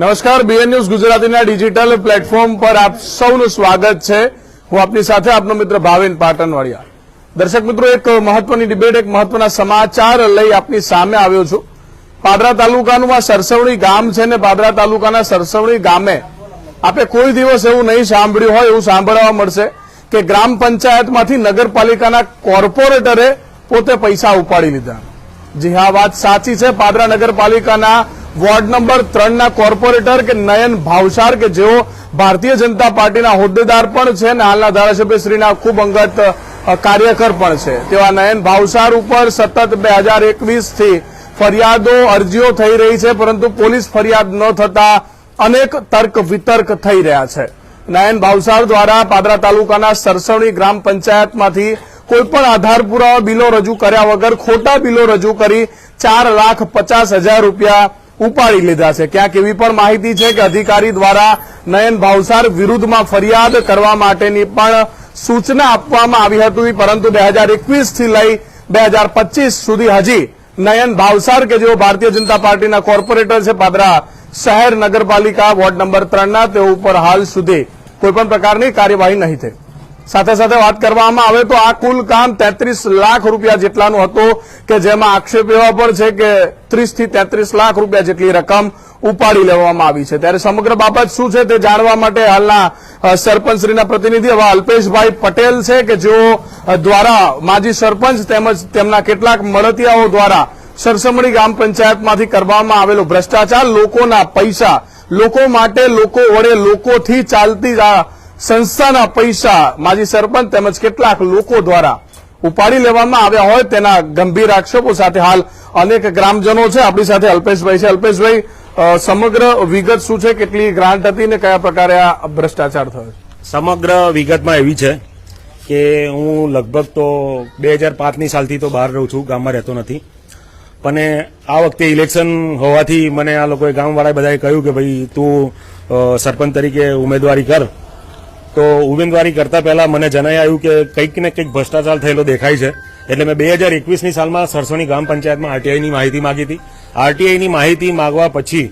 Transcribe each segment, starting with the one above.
નમસ્કાર BN news ગુજરાતીના digital platform પર આપ સૌનું સ્વાગત છે. હું આપની સાથે આપનો મિત્ર ભાવિન પાટણવાડિયા. દર્શક મિત્રો, એક મહત્વની ડિબેટ એક મહત્વના સમાચાર લઈ આપની સામે આવ્યો છું. પાદરા તાલુકાનું આ સરસવણી ગામ છે ને પાદરા તાલુકાના સરસવણી ગામે આપે કોઈ દિવસ એવું નહીં સાંભળ્યું હોય, એવું સાંભળવા મળશે કે ગ્રામ પંચાયતમાંથી નગરપાલિકાના કોર્પોરેટરે પોતે પૈસા ઉપાડી લીધા. જી હા, વાત સાચી છે. પાદરા નગરપાલિકાના વોર્ડ નંબર ત્રણના કોર્પોરેટર કે નયન ભાવસાર કે જેઓ ભારતીય જનતા પાર્ટીના હોદ્દેદાર પણ છે અને હાલના ધારાસભ્યશ્રીના ખૂબ અંગત કાર્યકર પણ છે. તેવા નયન ભાવસાર ઉપર સતત બે હજારથી ફરિયાદો, અરજીઓ થઈ રહી છે, પરંતુ પોલીસ ફરિયાદ ન થતા અનેક તર્ક વિતર્ક થઈ રહ્યા છે. નયન ભાવસાર દ્વારા પાદરા તાલુકાના સરસવણી ગ્રામ પંચાયતમાંથી કોઈપણ આધાર પુરાવા, બિલો રજૂ કર્યા વગર ખોટા બિલો રજૂ કરી ચાર લાખ પચાસ હજાર રૂપિયા ઉપાડી લીધા છે. ક્યાંક એવી પણ માહિતી છે કે અધિકારી દ્વારા નયન ભાવસાર વિરુદ્ધમાં ફરિયાદ કરવા માટેની પણ સૂચના આપવામાં આવી હતી, પરંતુ બે હજારથી લઈ બે હજાર પચીસ સુધી હજી નયન ભાવસાર કે જેઓ ભારતીય જનતા પાર્ટીના કોર્પોરેટર છે, પાદરા શહેર નગરપાલિકા વોર્ડ નંબર ત્રણના તેઓ ઉપર હાલ સુધી કોઈપણ પ્રકારની કાર્યવાહી નહીં થઈ. સાથે સાથે વાત કરવામાં આવે તો આ કુલ કામ તેત્રીસ લાખ રૂપિયા જેટલાનું હતું કે જેમાં આક્ષેપ એવા પણ છે કે ત્રીસથી તેત્રીસ લાખ રૂપિયા જેટલી રકમ ઉપાડી લેવામાં આવી છે. ત્યારે સમગ્ર બાબત શું છે તે જાણવા માટે હાલના સરપંચશ્રીના પ્રતિનિધિ એવા અલ્પેશભાઈ પટેલ છે કે જેઓ દ્વારા માજી સરપંચ તેમજ તેમના કેટલાક મળતિયાઓ દ્વારા સરસમણી ગ્રામ પંચાયતમાંથી કરવામાં આવેલો ભ્રષ્ટાચાર, લોકોના પૈસા, લોકો માટે, લોકો વડે, લોકોથી ચાલતી આ સંસ્થાના પૈસા માજી સરપંચ તેમજ કેટલાક લોકો દ્વારા ઉપાડી લેવામાં આવ્યા હોય તેના ગંભીર આક્ષેપો સાથે હાલ અનેક ગ્રામજનો છે. આપણી સાથે અલ્પેશભાઈ છે. અલ્પેશભાઈ સમગ્ર વિગત શું છે? કેટલી ગ્રાન્ટ હતી ને કયા પ્રકારે આ ભ્રષ્ટાચાર થયો સમગ્ર વિગતમાં એવી છે કે હું લગભગ તો બે હજાર પાંચની સાલથી તો બહાર રહું છું, ગામમાં રહેતો નથી. પણ આ વખતે ઇલેક્શન હોવાથી મને આ લોકોએ ગામવાળાએ બધાએ કહ્યું કે ભાઈ તું સરપંચ તરીકે ઉમેદવારી કર. તો ઉમેદવારી કરતા પહેલા મને જણાઈ આવ્યું કે કંઈક ને કંઈક ભ્રષ્ટાચાર થયેલો દેખાય છે. એટલે મેં બે હજાર એકવીસની સાલમાં સરસોની ગ્રામ પંચાયતમાં આરટીઆઈની માહિતી માગી હતી. આરટીઆઈની માહિતી માંગવા પછી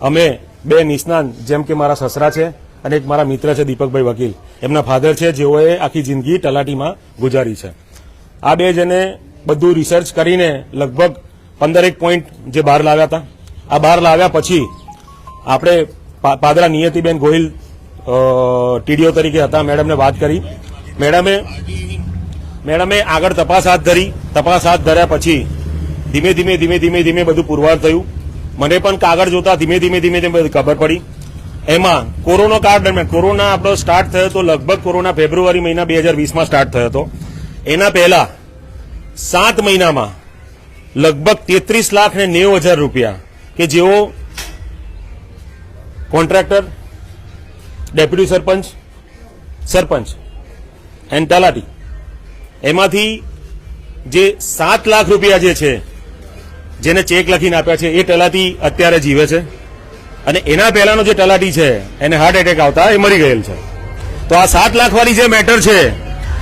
અમે બે નિષ્ણાંત, જેમ કે મારા સસરા છે અને એક મારા મિત્ર છે દીપકભાઈ વકીલ, એમના ફાધર છે, જેઓએ આખી જિંદગી તલાટીમાં ગુજારી છે. આ બે જણે બધું રિસર્ચ કરીને લગભગ પંદરેક પોઈન્ટ જે બહાર લાવ્યા હતા. આ બહાર લાવ્યા પછી આપણે પાદરા નિયતિબેન ગોહિલ ટીડીઓ તરીકે હતા, મેડમને વાત કરી. મેડમે મેડમે આગળ તપાસ હાથ ધરી. તપાસ હાથ ધર્યા પછી ધીમે ધીમે ધીમે ધીમે ધીમે બધું પુરવાર થયું. મને પણ કાગળ જોતા ધીમે ધીમે ધીમે ધીમે ખબર પડી. એમાં કોરોના કાળ દરમિયાન, કોરોના આપણો સ્ટાર્ટ થયો હતો લગભગ કોરોના ફેબ્રુઆરી મહિના બે હજાર વીસમાં સ્ટાર્ટ થયો હતો. એના પહેલા સાત મહિનામાં લગભગ તેત્રીસ લાખ ને નેવું હજાર રૂપિયા કે જેઓ contractor deputy sarpanch sarpanch and તલાટી. એમાંથી જે સાત લાખ રૂપિયા જે છે, જેને ચેક લખીને આપ્યા છે, એ તલાટી અત્યારે જીવે છે. અને એના પહેલાનો જે તલાટી છે, એને હાર્ટ એટેક આવતા એ મરી ગયેલ છે. તો આ સાત લાખવાળી જે મેટર છે,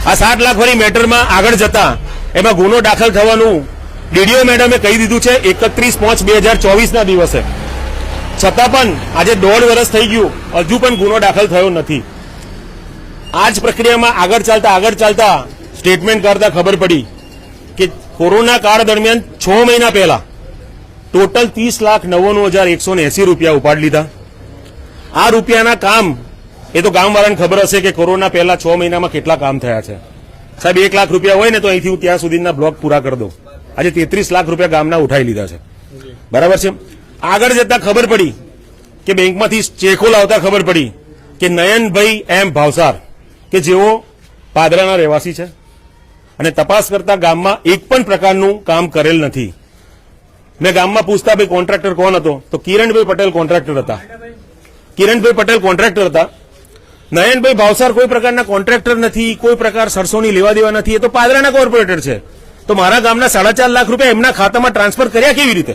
આ સાત લાખવાળી મેટરમાં આગળ જતા એમાં ગુનો દાખલ થવાનું ડીડીઓ મેડમે કહી દીધું છે, એકત્રીસ પાંચ બે હજાર ચોવીસના દિવસે. છતાં પણ આજે દોઢ વર્ષ થઈ ગયું. હજુ પણ ગુનો દાખલ થયો નથી. આ જ પ્રક્રિયામાં આગળ ચાલતા આગળ ચાલતા સ્ટેટમેન્ટ કરતા ખબર પડી કે કોરોના કાળ દરમિયાન છ મહિના પહેલા ટોટલ ત્રીસ લાખ નવ્વાણું હજાર એકસો ને એસી રૂપિયા ઉપાડી લીધા. આ રૂપિયાના કામ, એ તો ગામવાળાને ખબર હશે કે કોરોના પહેલા છ મહિનામાં કેટલા કામ થયા છે. સાહેબ, એક લાખ રૂપિયા હોય ને તો અહીંથી હું ત્યાં સુધીના બ્લોક પૂરા કરી દઉં. આજે તેત્રીસ લાખ રૂપિયા ગામના ઉઠાઈ લીધા છે. બરાબર છે? આગળ જતા ખબર પડી કે બેંકમાંથી ચેકો લાવતા ખબર પડી કે નયનભાઈ એમ ભાવસાર, કે જેઓ પાદરાના રહેવાસી છે અને તપાસ કરતા ગામમાં એક પણ પ્રકારનું કામ કરેલ નથી. મેં ગામમાં પૂછતા ભાઈ કોન્ટ્રાક્ટર કોણ હતો? તો કિરણભાઈ પટેલ કોન્ટ્રાક્ટર હતા. કિરણભાઈ પટેલ કોન્ટ્રાક્ટર હતા. નયનભાઈ ભાવસાર કોઈ પ્રકારના કોન્ટ્રાક્ટર નથી, કોઈ પ્રકાર સરસોની લેવા દેવા નથી. એ તો પાદરાના કોર્પોરેટર છે. તો મારા ગામના સાડા ચાર લાખ રૂપિયા એમના ખાતામાં ટ્રાન્સફર કર્યા કેવી રીતે?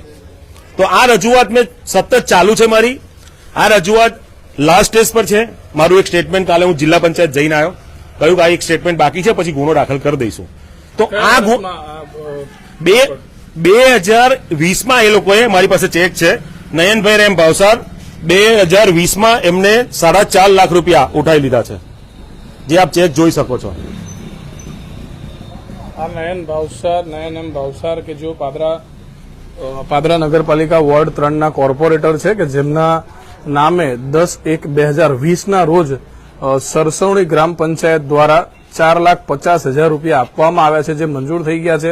તો આ રજૂઆત મેં સતત ચાલુ છે મારી. આ રજૂઆત લાસ્ટ સ્ટેજ પર છે. મારું એક સ્ટેટમેન્ટ કાલે હું જિલ્લા પંચાયત જઈને આવ્યો. કહ્યું કે આ એક સ્ટેટમેન્ટ બાકી છે પછી ગુનો દાખલ કરી દઈશું. તો આ બે બે હજાર વીસમાં એ લોકોએ મારી પાસે ચેક છે. નયનભાઈ રેમ ભાવસાર બે હજાર વીસમાં એમને સાડા ચાર લાખ રૂપિયા ઉઠાવી લીધા છે. જે આપ ચેક જોઈ શકો છો. આ નયન ભાવસાર નયન એમ ભાવસાર કે જો પાદરા પાદરા નગરપાલિકા વોર્ડ ત્રણના કોર્પોરેટર છે કે જેમના નામે દસ એક બે હજાર વીસના રોજ સરસવણી ગ્રામ પંચાયત દ્વારા ચાર લાખ પચાસ હજાર રૂપિયા આપવામાં આવ્યા છે, જે મંજૂર થઈ ગયા છે,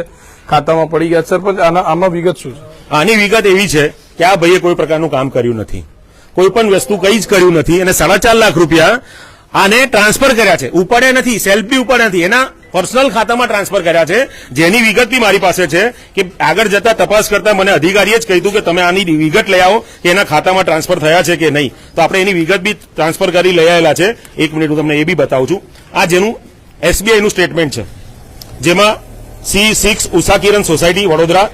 ખાતામાં પડી ગયા. સરપંચ આમાં વિગત શું છે? આની વિગત એવી છે કે આ ભાઈએ કોઈ પ્રકારનું કામ કર્યું નથી. કોઈ પણ વસ્તુ કંઈ જ કર્યું નથી અને સાડા ચાર લાખ રૂપિયા આને ટ્રાન્સફર કર્યા છે. ઉપાડ્યા નથી, સેલ્ફ બી ઉપાડ્યા નથી. એના પર્સનલ ખાતામાં ટ્રાન્સફર કર્યા છે. જેની વિગત બી મારી પાસે છે કે આગળ જતા તપાસ કરતા મને અધિકારીએ જ કહ્યું કે તમે આની વિગત લઈ આવો કે એના ખાતામાં ટ્રાન્સફર થયા છે કે નહીં. તો આપણે એની વિગત બી ટ્રાન્સફર કરી લઈ આવેલા છે. એક મિનિટ હું તમને એ બી બતાવું છું. આ જેનું એસબીઆઈનું સ્ટેટમેન્ટ છે. જેમાં C six Usha society, Vadodara,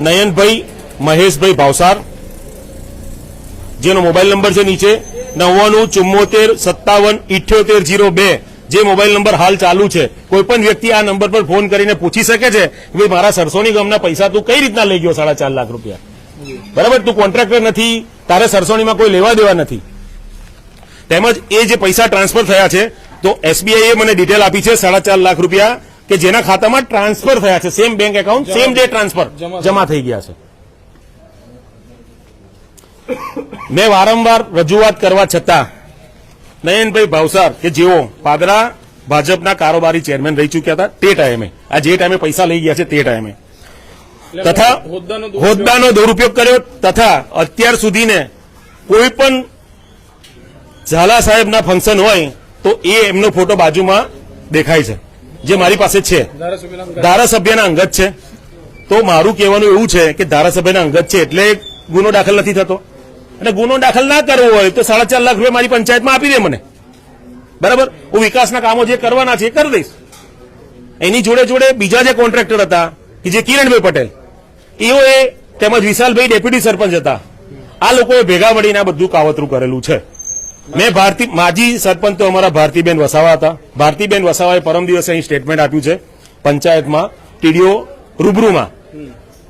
Nayanbhai, Maheshbhai Bhavsar, જેનો મોબાઈલ નંબર છે નીચે, નવ્વાણું, ચુમ્મોતેર, સત્તાવન, ઇઠ્યોતેર જીરો બે. જે મોબાઈલ નંબર હાલ ચાલુ છે કોઈ પણ વ્યક્તિ આ નંબર પર ફોન કરીને પૂછી શકે છે કે ભાઈ મારા સરસોની ગામના પૈસા તું કઈ રીતના લઈ ગયો સાડા ચાર લાખ રૂપિયા? બરાબર? તું કોન્ટ્રાક્ટર નથી તારે સરસોણીમાં કોઈ લેવા દેવા નથી. તેમજ એ જે પૈસા ટ્રાન્સફર થયા છે તો એસબીઆઈએ એ મને ડિટેલ આપી છે સાડા ચાર લાખ રૂપિયા કે જેના ખાતામાં ટ્રાન્સફર થયા છે same bank account same day transfer જમા થઈ ગયા છે. મેં વારંવાર રજૂઆત કરવા છતાં નયનભાઈ ભાવસાર કે જેઓ પાદરા ભાજપના કારોબારી ચેરમેન રહી ચૂક્યા હતા તે ટાઈમે. આ જે ટાઈમે પૈસા લઈ ગયા છે તે ટાઈમે. તથા હોદ્દાનો દુરુપયોગ- કર્યો તથા અત્યાર સુધીને કોઈ પણ ઝાલા સાહેબના ફંક્શન હોય તો એ એમનો ફોટો બાજુમાં દેખાય છે. જે મારી પાસે છે. ધારાસભ્યના અંગત છે. તો મારું કહેવાનું એવું છે કે ધારાસભ્યના અંગત છે એટલે ગુનો દાખલ નથી થતો. અને ગુનો દાખલ ના કરવો હોય તો સાડા ચાર લાખ રૂપિયા મારી પંચાયતમાં આપી દે મને. બરાબર? હું વિકાસના કામો જે કરવાના છે એ કરી દઈશ. એની જોડે જોડે બીજા જે કોન્ટ્રાક્ટર હતા, કે જે કિરણભાઈ પટેલ, એઓએ તેમજ વિશાલભાઈ ડેપ્યુટી સરપંચ હતા. આ લોકોએ ભેગા મળીને આ બધું કાવતરું કરેલું છે. મેં ભારતી, માજી સરપંચ તો અમારા ભારતીબેન વસાવા હતા. ભારતીબેન વસાવાએ પરમ દિવસે અહીં સ્ટેટમેન્ટ આપ્યું છે, પંચાયતમાં, ટીડીઓ રૂબરૂમાં.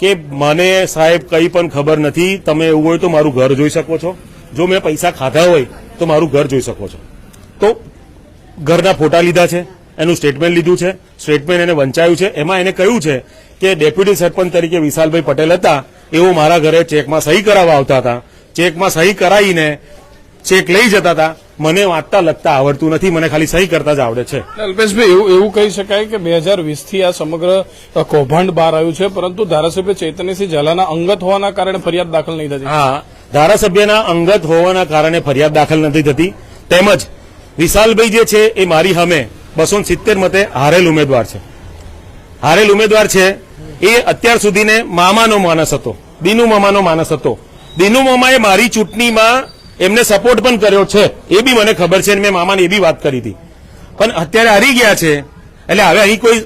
કે મને સાહેબ કંઈ પણ ખબર નથી, તમે એવું હોય તો મારું ઘર જોઈ શકો છો. જો મેં પૈસા ખાધા હોય તો મારું ઘર જોઈ શકો છો. તો ઘરના ફોટા લીધા છે, એનું સ્ટેટમેન્ટ લીધું છે, સ્ટેટમેન્ટ એને વંચાયું છે. એમાં એને કહ્યું છે કે ડેપ્યુટી સરપંચ તરીકે વિશાલભાઈ પટેલ હતા એવો મારા ઘરે ચેકમાં સહી કરાવવા આવતા હતા. ચેકમાં સહી કરાવીને ચેક લઈ જતા હતા. મને વાંચતા લખતા આવડતું નથી મને ખાલી સહી કરતા જ આવડે છે. અલ્પેશભાઈ એવું એવું કહી શકાય કે બે હજાર વીસથી આ સમગ્ર કૌભાંડ બહાર આવ્યું છે પરંતુ ધારાસભ્ય ચૈતન્યસિંહ ઝાલાના અંગત હોવાના કારણે ફરિયાદ દાખલ નહીં થતી. હા ધારાસભ્યના અંગત હોવાના કારણે ફરિયાદ દાખલ નથી થતી. તેમજ વિશાલભાઈ જે છે એ મારી સામે બસો સિત્તેર મતે હારેલ ઉમેદવાર છે. હારેલ ઉમેદવાર છે એ અત્યાર સુધીને મામાનો માનસ હતો દીનુ મામાનો માનસ હતો. દીનુ મામાએ મારી ચૂંટણીમાં એમને સપોર્ટ પણ કર્યો છે. એ બી મને ખબર છે મેં મામાને એ બી વાત કરી હતી. પણ અત્યારે હારી ગયા છે. એટલે હવે અહીં કોઈ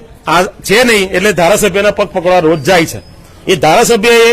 છે નહીં, એટલે ધારાસભ્યના પગ પકડવા રોજ જાય છે. એ ધારાસભ્યએ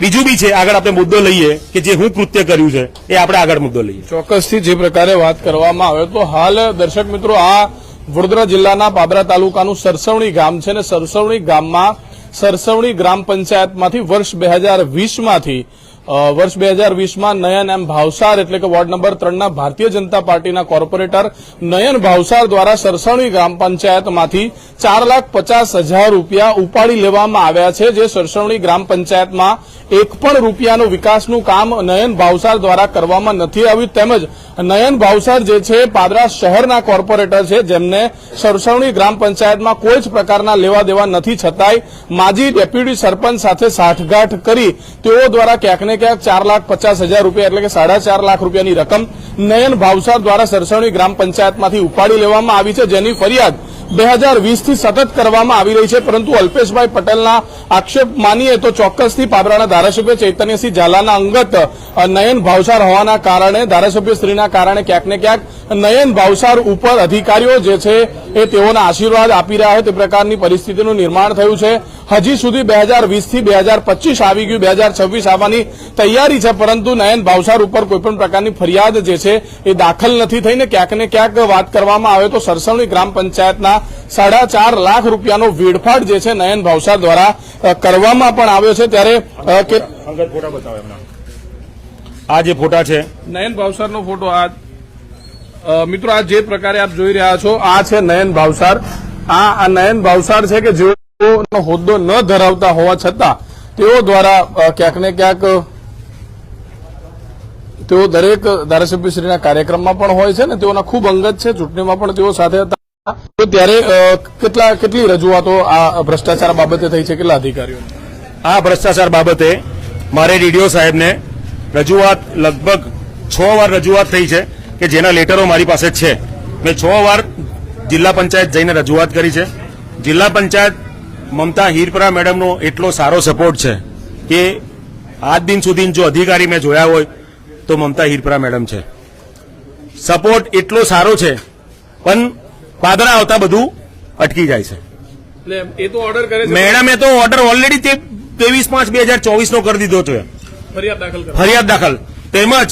બીજું બી છે, આગળ આપણે મુદ્દો લઈએ કે જે હું કૃત્ય કર્યું છે, એ આપણે આગળ મુદ્દો લઈએ. ચોક્કસથી જે પ્રકારે વાત કરવામાં આવે તો હાલ, દર્શક મિત્રો, આ વડોદરા જિલ્લાના પાદરા તાલુકાનું સરસવણી ગામ છે અને સરસવણી ગામમાં સરસવણી ગ્રામ પંચાયતમાંથી વર્ષ બે હજાર વીસમાંથી વર્ષ બે હજાર નયન એમ ભાવસાર એટલે કે વોર્ડ નંબર ત્રણના ભારતીય જનતા પાર્ટીના કોર્પોરેટર નયન ભાવસાર દ્વારા સરસવણી ગ્રામ પંચાયતમાંથી ચાર લાખ પચાસ હજાર રૂપિયા ઉપાડી લેવામાં આવ્યા છે, જે સરસવણી ગ્રામ પંચાયતમાં એક પણ રૂપિયાનું વિકાસનું કામ નયન ભાવસાર દ્વારા કરવામાં નથી આવ્યું. તેમજ નયન ભાવસાર જે છે, પાદરા શહેરના કોર્પોરેટર છે, જેમને સરસવણી ગ્રામ પંચાયતમાં કોઈ જ પ્રકારના લેવા દેવા નથી છતાંય માજી ડેપ્યુટી સરપંચ સાથે સાઠગાંઠ કરી તેઓ દ્વારા ક્યાંક ને ચાર લાખ પચાસ હજાર રૂપિયા એટલે કે સાડા ચાર લાખ રૂપિયાની રકમ નયન ભાવસાર દ્વારા સરસવણી ગ્રામ પંચાયતમાંથી ઉપાડી લેવામાં આવી છે, જેની ફરિયાદ બે હજાર વીસથી સતત કરવામાં આવી રહી છે. પરંતુ અલ્પેશભાઈ પટેલના આક્ષેપ માનીએ તો ચોક્કસથી પાબરાના ધારાસભ્ય ચૈતન્યસિંહ ઝાલાના અંગત નયન ભાવસાર હોવાના કારણે, ધારાસભ્યશ્રીના કારણે ક્યાંક ને ક્યાંક નયન ભાવસાર ઉપર અધિકારીઓ જે છે એ તેઓના આશીર્વાદ આપી રહ્યા છે. તે પ્રકારની પરિસ્થિતિનું નિર્માણ થયું છે. હજી સુધી બે હજાર વીસથી બે હજાર પચીસ આવી ગયું બે હજાર છવ્વીસ આવવાની તૈયારી છે પરંતુ નયન ભાવસાર ઉપર કોઈપણ પ્રકારની ફરિયાદ જે છે એ દાખલ નથી થઈને ક્યાંક ને ક્યાંક વાત કરવામાં આવે તો સરસવણી ગ્રામ પંચાયતના સાડા ચાર લાખ રૂપિયાનો વેડફાટ જે છે નયન ભાવસાર દ્વારા કરવામાં પણ આવ્યો છે. ત્યારે આ જે ફોટા છે. નયન ભાવસારનો ફોટો આ મિત્રો આ જે પ્રકારે આપ જોઈ રહ્યા છો આ છે નયન ભાવસાર. આ આ નયન ભાવસાર છે કે જેઓનો હોદ્દો ન ધરાવતા હોવા છતાં તેઓ દ્વારા ક્યાંક ને ક્યાંક, તેઓ દરેક ધારાસભ્યશ્રીના કાર્યક્રમમાં પણ હોય છે ને, તેઓના ખૂબ અંગત છે. ચૂંટણીમાં પણ તેઓ સાથે હતા. તો ત્યારે કેટલા, કેટલી રજૂઆતો આ ભ્રષ્ટાચાર બાબતે થઈ છે? કેટલા અધિકારીઓ? આ ભ્રષ્ટાચાર બાબતે મારે ડીડીઓ સાહેબને રજૂઆત લગભગ છ વાર રજૂઆત થઈ છે કે જેના લેટરો મારી પાસે છે. મેં છ વાર જિલ્લા પંચાયત જઈને રજૂઆત કરી છે. જિલ્લા પંચાયત મમતા હીરપરા મેડમનો એટલો સારો સપોર્ટ છે કે આજ દિન સુધી જો અધિકારી મેં જોયા હોય તો મમતા હીરપરા મેડમ છે. સપોર્ટ એટલો સારો છે પણ પાદરા આવતા બધું અટકી જાય છે. એ તો ઓર્ડર કરે મેડમે તો ઓર્ડર ઓલરેડી તે ત્રેવીસ પાંચ બે હજાર ચોવીસનો કરી દીધો દાખલ ફરિયાદ દાખલ. તેમજ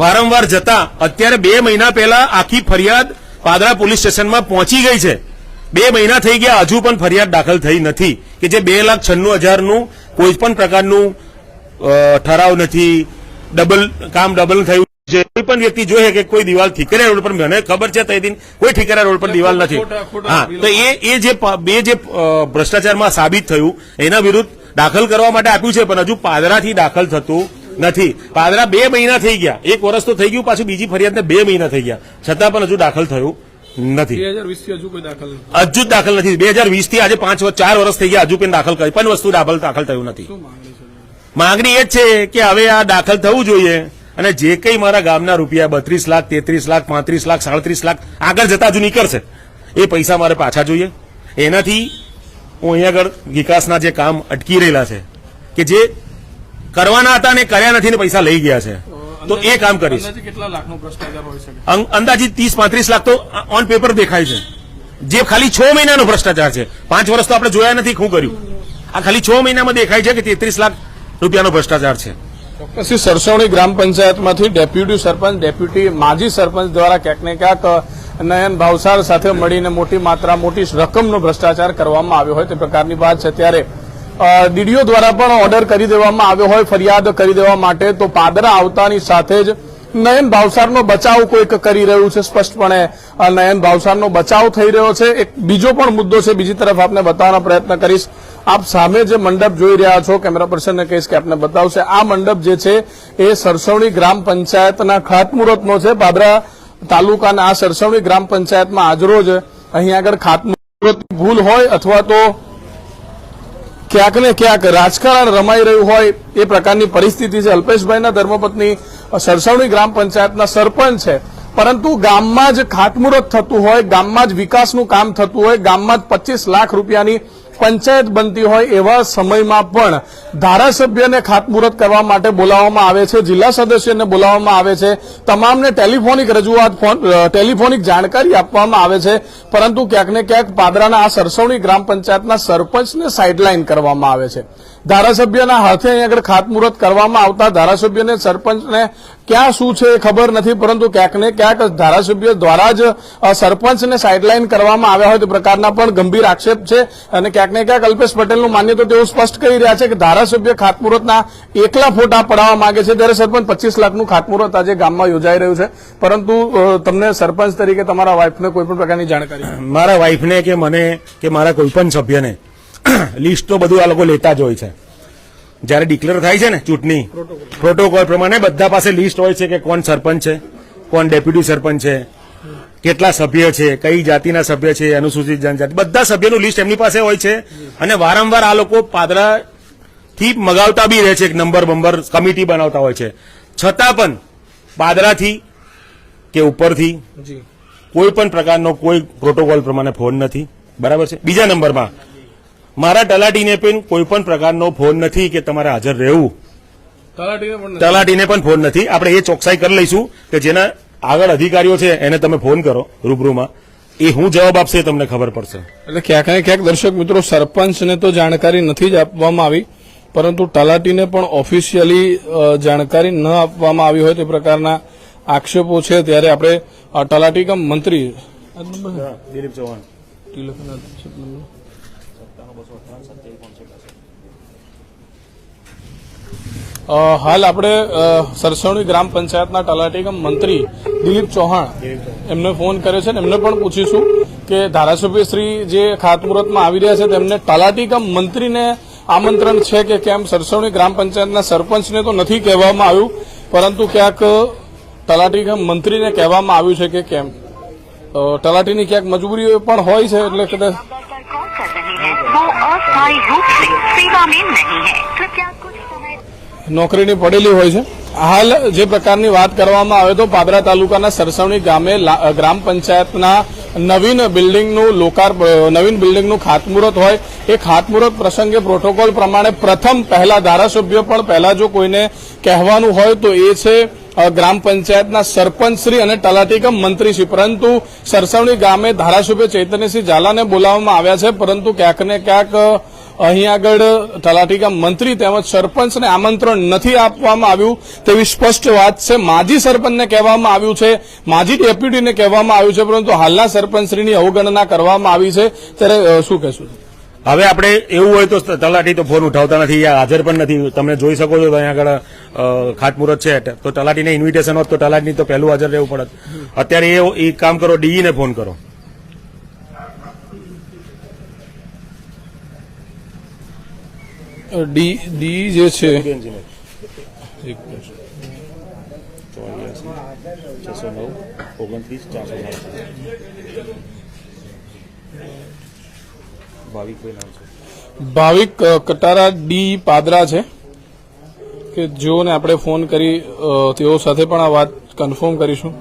વારંવાર જતા અત્યારે બે મહિના પહેલા આખી ફરિયાદ પાદરા પોલીસ સ્ટેશનમાં પહોંચી ગઈ છે. બે મહિના થઈ ગયા હજુ પણ ફરિયાદ દાખલ થઈ નથી કે જે બે લાખ છન્નું હજારનું કોઈ પણ પ્રકારનું ઠરાવ નથી. ડબલ કામ ડબલ થયું. છે કોઈ પણ વ્યક્તિ જોઈએ કે કોઈ દિવાલ ઠીકરા રોડ પર મને ખબર છે તે દિન કોઈ ઠીકરા રોડ પર દિવાલ નથી. હા તો એ એ જે બે જે ભ્રષ્ટાચારમાં સાબિત થયું એના વિરુદ્ધ દાખલ કરવા માટે આપ્યું છે પણ હજુ પાદરાથી દાખલ થતું નથી. પાદરા બે મહિના થઈ ગયા. એક વર્ષ તો થઈ ગયું પાછું બીજી ફરિયાદને બે મહિના થઈ ગયા. છતાં પણ હજુ દાખલ થયું નથી. હજુ દાખલ નથી. જ દાખલ નથી. બે હજાર વીસથી આજે પાંચ વર્ષ- ચાર વર્ષ થઈ ગયા હજુ પણ દાખલ કરી. પણ વસ્તુ દાખલ દાખલ થયું નથી. માંગણી માંગણી એ જ છે કે હવે આ દાખલ થવું જોઈએ અને જે કંઈ મારા ગામના રૂપિયા બત્રીસ લાખ તેત્રીસ લાખ પાંત્રીસ લાખ સાડત્રીસ લાખ આગળ જતા હજુ નીકળશે. એ પૈસા મારે પાછા જોઈએ. એનાથી હું અહીંયા આગળ વિકાસના જે કામ અટકી રહેલા છે કે જે કરવાના હતા ને કર્યા નથી ને પૈસા લઈ ગયા છે. તો એ કામ કરીશ. કેટલા લાખનો ભ્રષ્ટાચાર હોઈ શકે? અંદાજિત ત્રીસ પાંત્રીસ લાખ તો ઓન પેપર દેખાય છે. જે ખાલી છ મહિનાનો ભ્રષ્ટાચાર છે. પાંચ વર્ષ તો આપણે જોયા નથી શું કર્યું. આ ખાલી છ મહિનામાં દેખાય છે કે તેત્રીસ લાખ રૂપિયાનો ભ્રષ્ટાચાર છે. ચોક્કસથી સરસવણી ગ્રામ પંચાયતમાંથી ડેપ્યુટી સરપંચ ડેપ્યુટી માજી સરપંચ દ્વારા ક્યાંક ને ક્યાંક નયન ભાવસાર સાથે મળીને મોટી માત્રા મોટી રકમનો ભ્રષ્ટાચાર કરવામાં આવ્યો હોય તે પ્રકારની વાત છે. ત્યારે ડીડીઓ દ્વારા પણ ઓર્ડર કરી દેવામાં આવ્યો હોય, ફરિયાદ કરી દેવા માટે, તો પાદરા આવતાની સાથે જ નયન ભાવસારનો બચાવ કોઈક કરી રહ્યું છે સ્પષ્ટપણે. નયન ભાવસારનો બચાવ થઈ રહ્યો છે. એક બીજો પણ મુદ્દો છે, બીજી તરફ આપને બતાવવાનો પ્રયત્ન કરીશ. આપ સામે જે મંડપ જોઈ રહ્યા છો, કેમેરા પર્સનને કહીશ કે આપને બતાવશે. આ મંડપ જે છે, એ સરસવણી ગ્રામ પંચાયતના ખાતમુહૂર્તનો છે. પાદરા તાલુકાના આ સરસવણી ગ્રામ પંચાયતમાં આજરોજ અહીં આગળ ખાતમુહૂર્ત ભૂલ હોય અથવા તો ક્યાંક ને ક્યાંક રાજકારણ રમાઈ રહ્યું હોય એ પ્રકારની પરિસ્થિતિ છે. અલ્પેશભાઈના ધર્મપત્ની સરસવણી ગ્રામ પંચાયતના સરપંચ છે. પરંતુ ગામમાં જ ખાતમુહૂર્ત થતું હોય, ગામમાં જ વિકાસનું કામ થતું હોય, ગામમાં જ પચીસ લાખ રૂપિયાની પંચાયત બનતી હોય એવા સમયમાં પણ ધારાસભ્યને ખાતમુહૂર્ત કરવા માટે બોલાવવામાં આવે છે, જિલ્લા સદસ્યને બોલાવવામાં આવે છે. તમામને ટેલિફોનિક રજૂઆત ફોન ટેલિફોનિક જાણકારી આપવામાં આવે છે. પરંતુ ક્યાંક ને ક્યાંક પાદરાના આ સરસવણી ગ્રામ પંચાયતના સરપંચને સાઇડલાઇન કરવામાં આવે છે. ધારાસભ્યના હાથે અહીં આગળ ખાતમુહૂર્ત કરવામાં આવતા ધારાસભ્યને સરપંચને ક્યાં શું છે એ ખબર નથી, પરંતુ ક્યાંક ને ક્યાંક ધારાસભ્ય દ્વારા જ સરપંચને સાઇડલાઇન કરવામાં આવ્યા હોય તે પ્રકારના પણ ગંભીર આક્ષેપ છે અને ક્યાંક ને ક્યાંક અલ્પેશ પટેલનું માન્ય તો તેઓ સ્પષ્ટ કરી રહ્યા છે કે ધારાસભ્ય ખાતમુહૂર્તના એકલા ફોટા પડાવવા માંગે છે. ત્યારે સરપંચ પચીસ લાખનું ખાતમુહૂર્ત આજે ગામમાં યોજાઈ રહ્યું છે. પરંતુ તમને સરપંચ તરીકે તમારા વાઇફને કોઈ પણ પ્રકારની જાણકારી? મારા વાઈફને કે મને, કે મારા કોઈ પણ સભ્યને લિસ્ટ તો બધું આ લોકો લેતા જ હોય છે. જ્યારે ડિક્લેર થાય છે ને ચૂંટણી પ્રોટોકોલ પ્રમાણે બધા પાસે લિસ્ટ હોય છે કે કોણ સરપંચ છે કોણ ડેપ્યુટી સરપંચ છે કેટલા સભ્ય છે કઈ જાતિના સભ્ય છે અનુસૂચિત જનજાતિ બધા સભ્યનું લિસ્ટ એમની પાસે હોય છે. અને વારંવાર આ લોકો પાદરાથી મગાવતા બી રહે છે એક નંબર બંબર કમિટી બનાવતા હોય છે. છતાં પણ પાદરાથી કે ઉપરથી કોઈ પણ પ્રકારનો કોઈ પ્રોટોકોલ પ્રમાણે ફોન નથી. બરાબર છે? બીજા નંબરમાં મારા તલાટીને પણ કોઈ પણ પ્રકારનો ફોન નથી કે તમારે હાજર રહેવું. તલાટીને પણ ફોન નથી. આપણે એ ચોકસાઈ કરી લઈશું કે જેના આગળ અધિકારીઓ છે એને તમે ફોન કરો રૂબરૂમાં. એ હું જવાબ આપશે એ તમને ખબર પડશે. એટલે ક્યાંક ને ક્યાંક દર્શક મિત્રો સરપંચને તો જાણકારી નથી જ આપવામાં આવી પરંતુ તલાટીને પણ ઓફિશિયલી જાણકારી ન આપવામાં આવી હોય તે પ્રકારના આક્ષેપો છે. ત્યારે આપણે તલાટી કમ મંત્રી દિલીપ ચૌહાણ. હાલ આપણે સરસવણી ગ્રામ પંચાયતના તલાટીકમ મંત્રી દિલીપ ચૌહાણ એમને ફોન કર્યો છે ને એમને પણ પૂછીશું કે ધારાસભ્યશ્રી જે ખાતમુહૂર્તમાં આવી રહ્યા છે તેમને તલાટીકમ મંત્રીને આમંત્રણ છે કે કેમ? સરસવણી ગ્રામ પંચાયતના સરપંચને તો નથી કહેવામાં આવ્યું, પરંતુ ક્યાંક તલાટીકમ મંત્રીને કહેવામાં આવ્યું છે કે કેમ? તલાટીની ક્યાંક મજબૂરીઓ પણ હોય છે એટલે કદાચ અસ્થાયી રૂપ સેવા મેં નહીં નોકરીની પડેલી હોય છે. હાલ જે પ્રકારની વાત કરવામાં આવે તો પાદરા તાલુકાના સરસવણી ગામે ગ્રામ પંચાયતના નવીન બિલ્ડિંગનું લોકાર્પ નવીન બિલ્ડિંગનું ખાતમુહૂર્ત હોય. એ ખાતમુહૂર્ત પ્રસંગે પ્રોટોકોલ પ્રમાણે પ્રથમ પહેલા ધારાસભ્ય પણ પહેલા જો કોઈને કહેવાનું હોય તો એ છે ગ્રામ પંચાયતના સરપંચશ્રી અને તલાટીકમ મંત્રીશ્રી પરંતુ સરસવણી ગામે ધારાસભ્ય ચૈતન્યસિંહ ઝાલાને બોલાવવામાં આવ્યા છે. પરંતુ ક્યાંક ને ક્યાંક અહીં આગળ તલાટીકા મંત્રી તેમજ સરપંચને આમંત્રણ નથી આપવામાં આવ્યું તેવી સ્પષ્ટ વાત છે. માજી સરપંચને કહેવામાં આવ્યું છે માજી ડેપ્યુટીને કહેવામાં આવ્યું છે પરંતુ હાલના સરપંચશ્રીની અવગણના કરવામાં આવી છે. ત્યારે શું કહેશું? હવે આપણે એવું હોય તો તલાટી તો ફોન ઉઠાવતા નથી હાજર પણ નથી. તમે જોઈ શકો છો અહીંયા આગળ અ, ખાતમુહૂર્ત છે તો તલાટીને ઇન્વિટેશન હોત તો તલાટીની તો પહેલું હાજર રહેવું પડત. અત્યારે એ કામ કરો ડીઈને ફોન કરો. ડી ડી જે છે. એક મિનિટ. ભાવિક કટારા ડી પાદરા છે. કે જેઓને આપણે ફોન કરી તેઓ સાથે પણ આ વાત કન્ફર્મ કરીશું.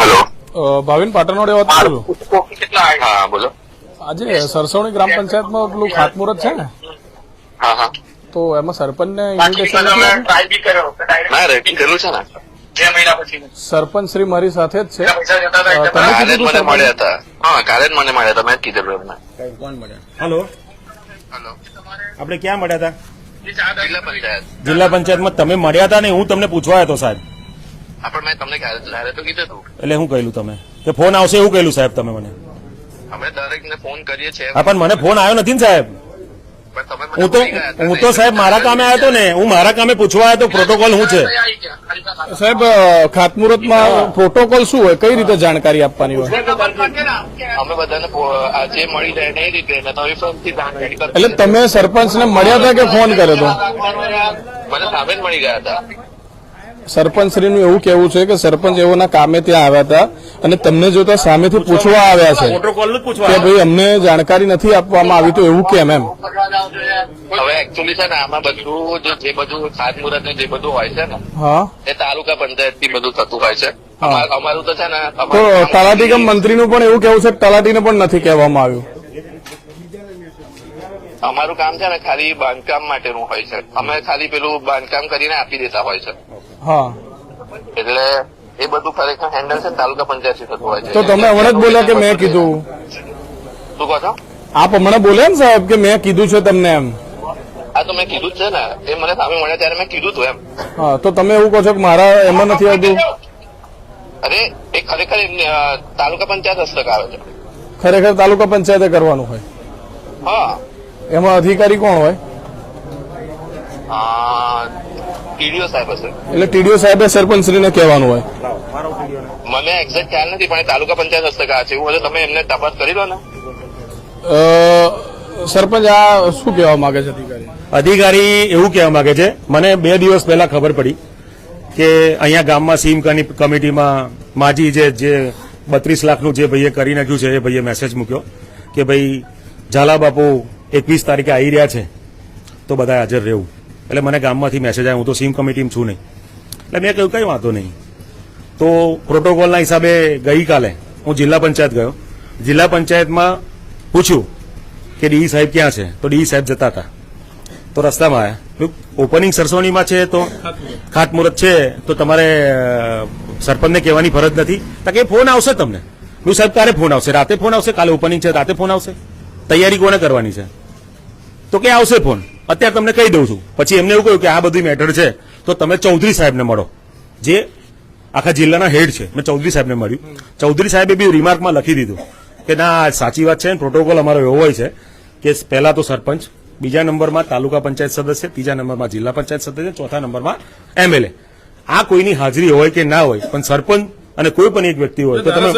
હેલો. ભાવિન પાટણવાડી વાત કરું હા બોલો. આજે સરસવણી ગ્રામ પંચાયતમાં પેલું ખાતમુહૂર્ત છે ને? હા હા. તો એમાં સરપંચને ઇન્વિટેશન છે ને. સરપંચ શ્રી મારી સાથે જ છે. તમે કાલે કીધું મને મળ્યા હતા. હા કાલે મને મળ્યા હતા. મેં કીધેલું એમને. હલો. હેલો. આપણે ક્યાં મળ્યા હતા? જિલ્લા પંચાયત. જિલ્લા પંચાયતમાં તમે મળ્યા હતા ને? હું તમને પૂછવા હતો સાહેબ. પણ મેં તમને કાલે તો કીધું હતું. એટલે શું કહેલું તમે? કે ફોન આવશે એવું કહેલું સાહેબ તમે મને? અમે દરેકને ફોન કરીએ છીએ. હા પણ મને ફોન આવ્યો નથી ને સાહેબ. પણ તમે મને હું તો. હું તો સાહેબ મારા કામે આવ્યો હતો ને હું મારા કામે પૂછવા આવ્યો તો પ્રોટોકોલ શું છે? સાહેબ ખાતમુહૂર્તમાં પ્રોટોકોલ શું હોય? કઈ રીતે જાણકારી આપવાની હોય? અમે બધાને આજે મળી રહે એ રીતે એટલે તમે સરપંચને મળ્યા હતા કે ફોન કર્યો હતો? મને સામે મળી ગયા હતા. સરપંચશ્રીનું એવું કેવું છે કે સરપંચ એઓના કામે ત્યાં આવ્યા હતા અને તમને જોતા સામેથી પૂછવા આવ્યા છે કે ભાઈ અમને જાણકારી નથી આપવામાં આવી તો એવું કેમ એમ? હવે એકચુઅલી છે ને આમાં બધું જે- જે બધું ખાતમુહૂર્ત ને જે બધું હોય છે ને હા. એ તાલુકા પંચાયતથી બધું થતું હોય છે. અમારું તો છે ને તો તલાટી મંત્રીનું પણ એવું કેવું છે કે તલાટીને પણ નથી કહેવામાં આવ્યું? અમારું કામ છે ને ખાલી બાંધકામ માટેનું હોય છે. અમે ખાલી પેલું બાંધકામ કરીને આપી દેતા હોય છે. એટલે એ બધું ખરેખર હેન્ડલ છે તાલુકા પંચાયતથી થતું હોય છે. તો તમે હમણાં જ બોલ્યા કે મેં કીધું? શું કહો છો? આપ હમણાં બોલ્યા ને સાહેબ કે મેં કીધું છે તમને એમ? હા તો મેં કીધું જ છે ને. એ મને સામે મળ્યા ત્યારે મેં કીધું તું એમ. હા તો તમે એવું કહો છો કે મારા એમાં નથી આવતું? અરે એ ખરેખર તાલુકા પંચાયત હસ્તક આવે છે. ખરેખર તાલુકા પંચાયતે કરવાનું હોય. એમાં અધિકારી કોણ હોય? ટીડીઓ સાહેબ હશે. એટલે ટીડીઓ સાહેબે સરપંચશ્રીને કહેવાનું હોય. મને એક્ઝેક્ટ ખ્યાલ નથી પણ તાલુકા પંચાયત હસ્તક છે એવું તમે એમને તપાસ કરી દો ને. સરપંચ આ શું કહેવા માંગે છે અધિકારી? અધિકારી એવું કહેવા માંગે છે મને બે દિવસ પહેલા ખબર પડી કે અહીંયા ગામમાં સીમ કની- કમિટીમાં માજી જે જે બત્રીસ લાખનું જે ભાઈએ કરી નાખ્યું છે એ ભાઈએ મેસેજ મૂક્યો કે ભાઈ ઝાલા બાપુ એકવીસ તારીખે આવી રહ્યા છે, તો બધા હાજર રહેવું. એટલે મને ગામમાંથી મેસેજ આવ્યો હું તો સીમ કમિટીમાં છું નહીં. એટલે મેં કહ્યું, કંઈ વાંધો નહીં. તો પ્રોટોકોલના હિસાબે ગઈકાલે હું જિલ્લા પંચાયત ગયો. જિલ્લા પંચાયતમાં પૂછ્યું કે ડીઈ સાહેબ ક્યાં છે? તો ડીઈ સાહેબ જતા હતા. તો રસ્તામાં આવ્યા ઓપનિંગ સરસવણીમાં છે તો ખાતમુહૂર્ત છે, તો તમારે સરપંચને કહેવાની ફરજ નથી. કે, ફોન આવશે તમને. હું સાહેબ ક્યારે ફોન આવશે? રાતે ફોન આવશે? કાલે ઓપનિંગ છે, રાતે ફોન આવશે? તૈયારી કોને કરવાની છે? તો કે આવશે ફોન અત્યારે તમને કહી દઉં છું. પછી એમને એવું કહ્યું કે આ બધી મેટર છે. તો તમે ચૌધરી સાહેબને મળો. જે આખા જિલ્લાના હેડ છે. મેં ચૌધરી સાહેબને મળ્યું. ચૌધરી સાહેબે બી રિમાર્કમાં લખી દીધું કે ના સાચી વાત છે પ્રોટોકોલ અમારો એવો હોય છે કે પહેલા તો સરપંચ બીજા નંબરમાં તાલુકા પંચાયત સદસ્ય ત્રીજા નંબરમાં જિલ્લા પંચાયત સદસ્ય ચોથા નંબરમાં એમએલએ. આ કોઈની હાજરી હોય કે ના હોય પણ સરપંચ અને કોઈ પણ એક વ્યક્તિ હોય તો તમે.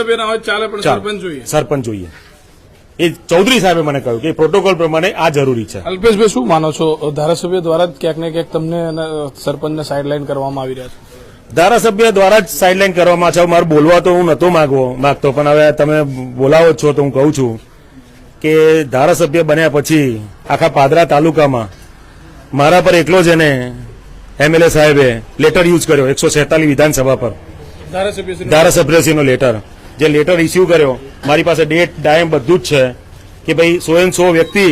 સરપંચ જોઈએ. સરપંચ જોઈએ. એ ચૌધરી સાહેબે મને કહ્યું કે પ્રોટોકોલ પ્રમાણે આ જરૂરી છે. અલ્પેશભાઈ શું માનો છો? ધારાસભ્ય દ્વારા જ ક્યાંક ને ક્યાંક તમને સરપંચને સાઇડલાઇન કરવામાં આવી રહ્યા છે. ધારાસભ્ય દ્વારા જ સાઇડલાઇન કરવામાં છે. મારે બોલવા તો હું નતો માંગવો માંગતો પણ હવે તમે બોલાવો જ છો તો હું કહું છું કે ધારાસભ્ય બન્યા પછી આખા પાદરા તાલુકામાં મારા પર એકલો જ એને એમએલએ સાહેબે લેટર યુઝ કર્યો એકસો છેતાલીસ વિધાનસભા પર. ધારાસભ્ય ધારાસભ્યશ્રીનો લેટર જે લેટર ઇસ્યુ કર્યો, મારી પાસે ડેટ ટાઈમ બધું જ છે કે ભાઈ સો એન સો વ્યક્તિ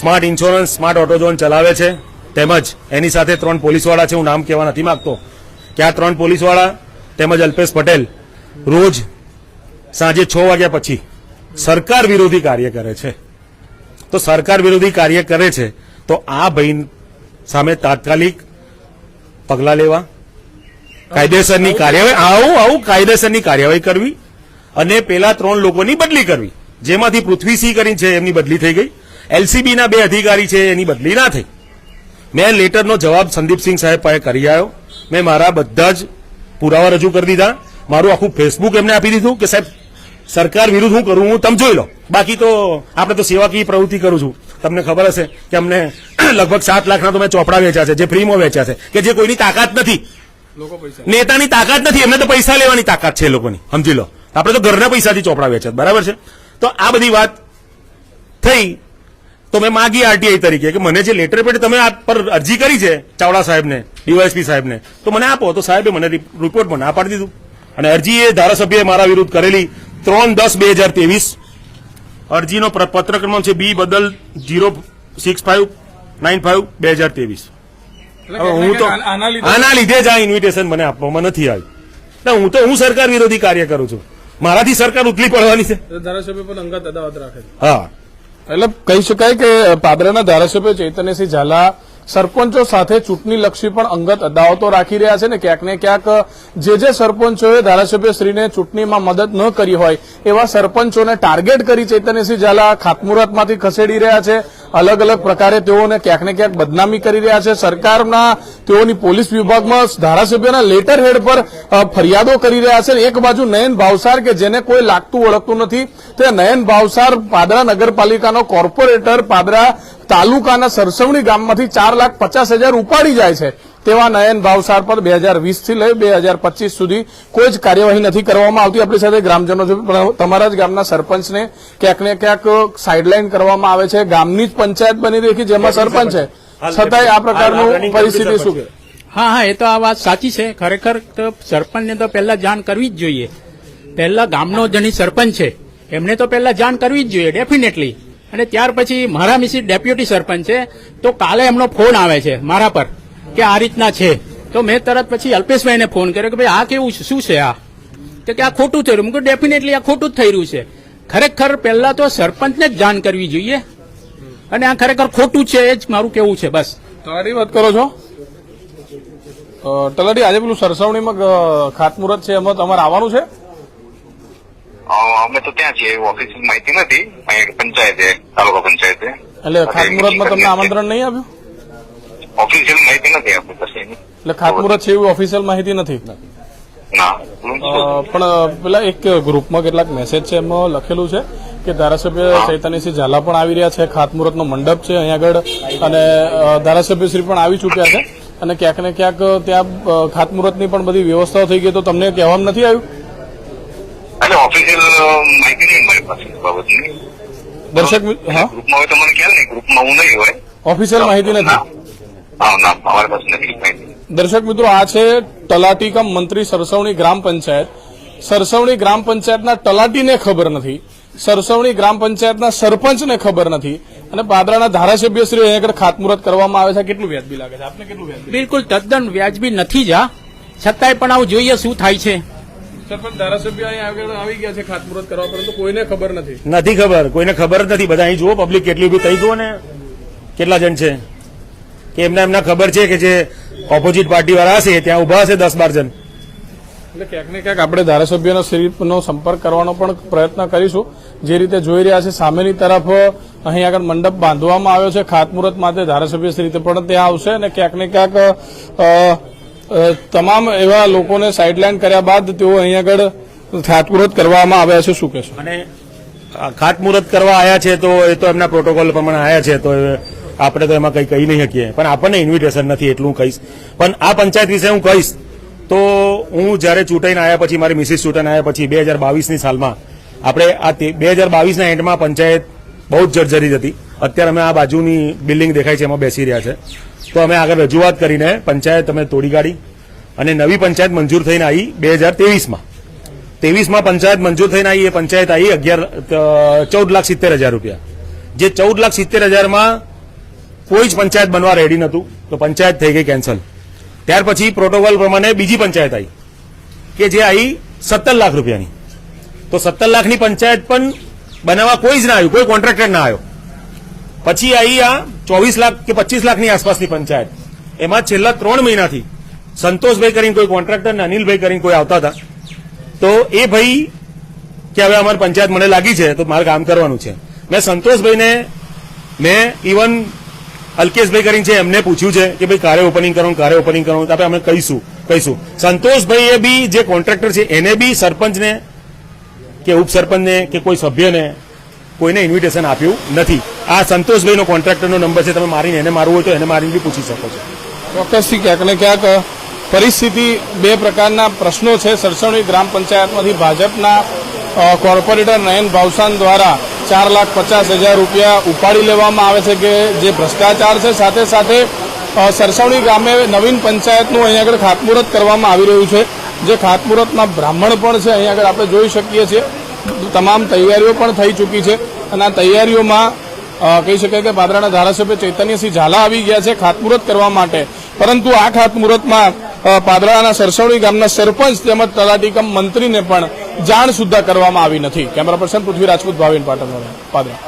સ્માર્ટ ઇન્સ્યોરન્સ સ્માર્ટ ઓટોઝોન ચલાવે છે, તેમજ એની સાથે ત્રણ પોલીસવાળા છે, હું નામ કહેવા નથી માંગતો. કે આ ત્રણ પોલીસવાળા તેમજ અલ્પેશ પટેલ રોજ સાંજે છ વાગ્યા પછી સરકાર વિરોધી કાર્ય કરે છે. તો સરકાર વિરોધી કાર્ય કરે છે, તો આ ભાઈ સામે તાત્કાલિક પગલાં લેવા કાયદેસરની કાર્યવાહી આવું આવું કાયદેસરની કાર્યવાહી કરવી અને પેલા ત્રણ લોકોની બદલી કરવી. જેમાંથી પૃથ્વીસિંહ કરીને છે એમની બદલી થઈ ગઈ. એલસીબીના બે અધિકારી છે એની બદલી ના થઈ. મેં લેટરનો જવાબ સંદીપસિંહ સાહેબ પાસે કરી આવ્યો. મેં મારા બધા જ પુરાવા રજૂ કરી દીધા. મારું આખું ફેસબુક એમને આપી દીધું કે સાહેબ સરકાર વિરુદ્ધ હું કરું હું તમે જોઈ લો. બાકી તો આપણે તો સેવાકીય પ્રવૃત્તિ કરું છું. તમને ખબર હશે કે અમને લગભગ સાત લાખના તો મેં ચોપડા વેચ્યા છે જે ફ્રીમાં વેચ્યા છે કે જે કોઈની તાકાત નથી. નેતાની તાકાત નથી એમને તો પૈસા લેવાની તાકાત છે એ લોકોની. સમજી લો. આપણે તો ઘરના પૈસાથી ચોપડા છે, બરાબર છે? તો આ બધી વાત થઈ તો મેં માગી આરટીઆઈ તરીકે કે મને જે લેટર પેડ તમે આ પર અરજી કરી છે ચાવડા સાહેબને ડીવાયસપી સાહેબને તો મને આપો. તો સાહેબે મને રિપોર્ટ પણ ના પાડી દીધું. અને અરજી એ ધારાસભ્યએ મારા વિરુદ્ધ કરેલી ત્રણ દસ બે હજાર ત્રેવીસ. અરજીનો પત્ર ક્રમાંક છે બી બદલ zero six five nine five બે હજાર ત્રેવીસ. હવે હું તો આના લીધે જ આ ઇન્વિટેશન મને આપવામાં નથી આવ્યું ના હું તો હું સરકાર વિરોધી કાર્ય કરું છું. મારાથી સરકાર ઉથલી પડવાની છે. ધારાસભ્ય પણ અંગત અદાવત રાખે છે. હા. એટલે કહી શકાય કે પાદરાના ધારાસભ્ય ચૈતન્યસિંહ ઝાલા સરપંચો સાથે ચૂંટણી લક્ષી પણ અંગત અદાવતો રાખી રહ્યા છે ને ક્યાંક ને ક્યાંક જે જે સરપંચોએ ધારાસભ્યશ્રીને ચૂંટણીમાં મદદ ન કરી હોય એવા સરપંચોને ટાર્ગેટ કરી ચૈતન્યસિંહ ઝાલા ખાતમુહૂર્તમાંથી ખસેડી રહ્યા છે. અલગ અલગ પ્રકારે તેઓને ક્યાંક ને ક્યાંક બદનામી કરી રહ્યા છે. સરકારના તેઓની પોલીસ વિભાગમાં ધારાસભ્યના લેટર હેડ પર ફરિયાદો કરી રહ્યા છે. એક બાજુ નયન ભાવસાર કે જેને કોઈ લાગતું ઓળખતું નથી, તે નયન ભાવસાર પાદરા નગરપાલિકાનો કોર્પોરેટર પાદરા તાલુકાના સરસવણી ગામમાંથી ચાર લાખ પચાસ હજાર ઉપાડી જાય છે. તેવા નયન ભાવસાર પર બે હજાર વીસથી લઈ બે હજાર પચીસ સુધી કોઈ જ કાર્યવાહી નથી કરવામાં આવતી. આપણી સાથે ગ્રામજનો તમારા જ ગામના સરપંચને ક્યાંક ને ક્યાંક સાઇડલાઇન કરવામાં આવે છે. ગામની જ પંચાયત બની રહી કે જેમાં સરપંચ છે. છતાંય આ પ્રકારનું પરિસ્થિતિ શું? કે હા હા એ તો આ વાત સાચી છે. ખરેખર તો સરપંચને તો પહેલા જાણ કરવી જ જોઈએ. પહેલા ગામનો જેની સરપંચ છે એમને તો પહેલા જાણ કરવી જ જોઈએ ડેફિનેટલી અને ત્યાર પછી મારા મિસિસ ડેપ્યુટી સરપંચ છે તો કાલે એમનો ફોન આવે છે મારા પર. કે આ રીતના છે. તો મેં તરત પછી અલ્પેશભાઈને ફોન કર્યો કે ભાઈ આ કેવું છે? શું છે આ? તો કે આ ખોટું થઈ રહ્યું ડેફિનેટલી આ ખોટું જ થઈ રહ્યું છે. ખરેખર પહેલા તો સરપંચને જ જાણ કરવી જોઈએ. અને આ ખરેખર ખોટું છે એ જ મારું કેવું છે બસ. તારી વાત કરો છો? અ, તલાટી આજે પેલું સરસવણીમાં ખાતમુહૂર્ત છે એમાં તમારે આવવાનું છે? અમે તો ત્યાં છીએ. ઓફિસ માહિતી નથી. અહીંયા પંચાયતે તાલુકા પંચાયતે. એટલે ખાતમુહૂર્તમાં તમને આમંત્રણ નહીં આપ્યું? ઓફિશિયલ માહિતી નથી આપણી પાસે એટલે ખાતમુહૂર્ત છે એવી ઓફિશિયલ માહિતી નથી? પણ પેલા એક ગ્રુપમાં કેટલાક મેસેજ છે એમાં લખેલું છે કે ધારાસભ્ય ચૈતન્યસિંહ ઝાલા પણ આવી રહ્યા છે ખાતમુહૂર્તનો મંડપ છે અહીંયા આગળ અને ધારાસભ્યશ્રી પણ આવી ચૂક્યા છે અને ક્યાંક ને ક્યાંક ત્યાં ખાતમુહૂર્તની પણ બધી વ્યવસ્થાઓ થઈ ગઈ તો તમને કહેવામાં નથી આવ્યું? ઓફિશિયલ માહિતી નહીં મારી પાસે બાબતની. દર્શક હા? ગ્રુપમાં હોય તો મને ખ્યાલ નહીં ગ્રુપમાં હું નહીં હોય. ઓફિશિયલ માહિતી નથી? દર્શક મિત્રો આ છે તલાટી કમ મંત્રી સરસવણી ગ્રામ પંચાયત. સરસવણી ગ્રામ પંચાયતના તલાટીને ખબર નથી. સરસવણી ગ્રામ પંચાયતના સરપંચને ખબર નથી. અને પાદરાના ધારાસભ્યશ્રી અહીંયા આગળ ખાતમુહૂર્ત કરવામાં આવે છે. કેટલું વ્યાજબી લાગે છે? આપને કેટલું વ્યાજબી બિલકુલ તદ્દન વ્યાજબી નથી જ. આ છતાંય પણ આવું જોઈએ શું થાય છે. સરપંચ ધારાસભ્ય અહીંયા આગળ આવી ગયા છે ખાતમુહૂર્ત કરવા પરંતુ કોઈને ખબર નથી. નથી ખબર કોઈને ખબર જ નથી. બધા અહીં જુઓ પબ્લિક કેટલી ઊભી થઈ જુઓ ને. કેટલા જણ છે? કે એમને એમને ખબર છે કે જે ઓપોઝિટ પાર્ટી વાળા હશે ત્યાં ઊભા હશે દસ બાર જણ. એટલે ક્યાંક ને ક્યાંક આપણે ધારાસભ્યનો શ્રીનો સંપર્ક કરવાનો પણ પ્રયત્ન કરીશું. જે રીતે જોઈ રહ્યા છે સામેની તરફ અહીં આગળ મંડપ બાંધવામાં આવ્યો છે. ખાતમુહૂર્ત માટે ધારાસભ્ય શ્રી પણ ત્યાં આવશે અને ક્યાંક ને ક્યાંક તમામ એવા લોકોને સાઇડલાઇન કર્યા બાદ તેઓ અહીં આગળ ખાતમુહૂર્ત કરવામાં આવ્યા છે. શું કહેશો? અને ખાતમુહૂર્ત કરવા આવ્યા છે તો એ તો એમના પ્રોટોકોલ પ્રમાણે આવ્યા છે તો એ આપણે તો એમાં કંઈ કહી નહીં શકીએ. પણ આપણને ઇન્વિટેશન નથી, એટલું હું કહીશ. પણ આ પંચાયત વિશે હું કહીશ, તો હું જ્યારે ચૂંટાઈને આવ્યા પછી, મારી મિસિસ ચૂંટાઈને આવ્યા પછી બે હજાર બાવીસની સાલમાં, આપણે આ બે હજાર બાવીસના એન્ડમાં પંચાયત બહુ જ જર્જરિત હતી. અત્યારે અમે આ બાજુની બિલ્ડિંગ દેખાય છે, એમાં બેસી રહ્યા છે. તો અમે આગળ રજૂઆત કરીને પંચાયત અમે તોડી કાઢી અને નવી પંચાયત મંજૂર થઈને આવી બે હજાર તેવીસમાં ત્રેવીસમાં પંચાયત મંજૂર થઈને આવી, એ પંચાયત આવી અગિયાર ચૌદ લાખ સિત્તેર હજાર રૂપિયા. જે ચૌદ લાખ સિત્તેર હજારમાં કોઈ જ પંચાયત બનવા રેડી નહોતું. તો પંચાયત થઈ ગઈ કેન્સલ ત્યાર પછી પ્રોટોકોલ પ્રમાણે બીજી પંચાયત આવી કે જે આવી સત્તર લાખ રૂપિયાની. તો સત્તર લાખની પંચાયત પણ બનાવવા કોઈ જ ના આવ્યું, કોઈ કોન્ટ્રાક્ટર ના આવ્યો. પછી આવી આ ચોવીસ લાખ કે પચીસ લાખની આસપાસની પંચાયત. એમાં છેલ્લા ત્રણ મહિનાથી સંતોષભાઈ કરીને કોઈ કોન્ટ્રાક્ટર અનિલભાઈ કરીને કોઈ આવતા હતા. તો એ ભાઈ કે હવે અમારી પંચાયત મને લાગી છે, તો મારે કામ કરવાનું છે. મેં સંતોષભાઈને, મેં ઇવન અલ્કેશભાઈ કરીને છે એમને પૂછ્યું છે કે ભાઈ કારે ઓપનિંગ કરો, કારે ઓપનિંગ કરો, તો આપણે અમે કહીશું કહીશું. સંતોષભાઈએ બી જે કોન્ટ્રાક્ટર છે, એને બી સરપંચને કે ઉપસરપંચને કે કોઈ સભ્યને કોઈને ઇન્વિટેશન આપ્યું નથી. આ સંતોષભાઈનો કોન્ટ્રાક્ટરનો નંબર છે, તમે મારીને એને મારવું હોય તો એને મારીને બી પૂછી શકો છો. ચોક્કસથી ક્યાંક ને ક્યાંક પરિસ્થિતિ બે પ્રકારના પ્રશ્નો છે. સરસવણી ગ્રામ પંચાયતમાંથી ભાજપના કોર્પોરેટર નયન ભાવસાન દ્વારા ચાર લાખ પચાસ હજાર રૂપિયા ઉપાડી લેવામાં આવે છે કે જે ભ્રષ્ટાચાર છે, સાથે સાથે સરસવણી ગામે નવીન પંચાયતનું અહીં આગળ ખાતમુહૂર્ત કરવામાં આવી રહ્યું છે. જે ખાતમુહૂર્તમાં બ્રાહ્મણ પણ છે, અહીં આગળ આપણે જોઈ શકીએ છીએ. તમામ તૈયારીઓ પણ થઈ ચૂકી છે અને આ તૈયારીઓમાં કહી શકાય કે પાદરાના ધારાસભ્ય ચૈતન્યસિંહ ઝાલા આવી ગયા છે ખાતમુહૂર્ત કરવા માટે. પરંતુ આ ખાતમુહૂર્તમાં પાદરાના સરસવણી ગામના સરપંચ તેમજ તલાટી કમ મંત્રીને પણ જાણ સુદ્ધા કરવામાં આવી નથી. Camera person Prithvi Rajput Bhavin Patan Padra.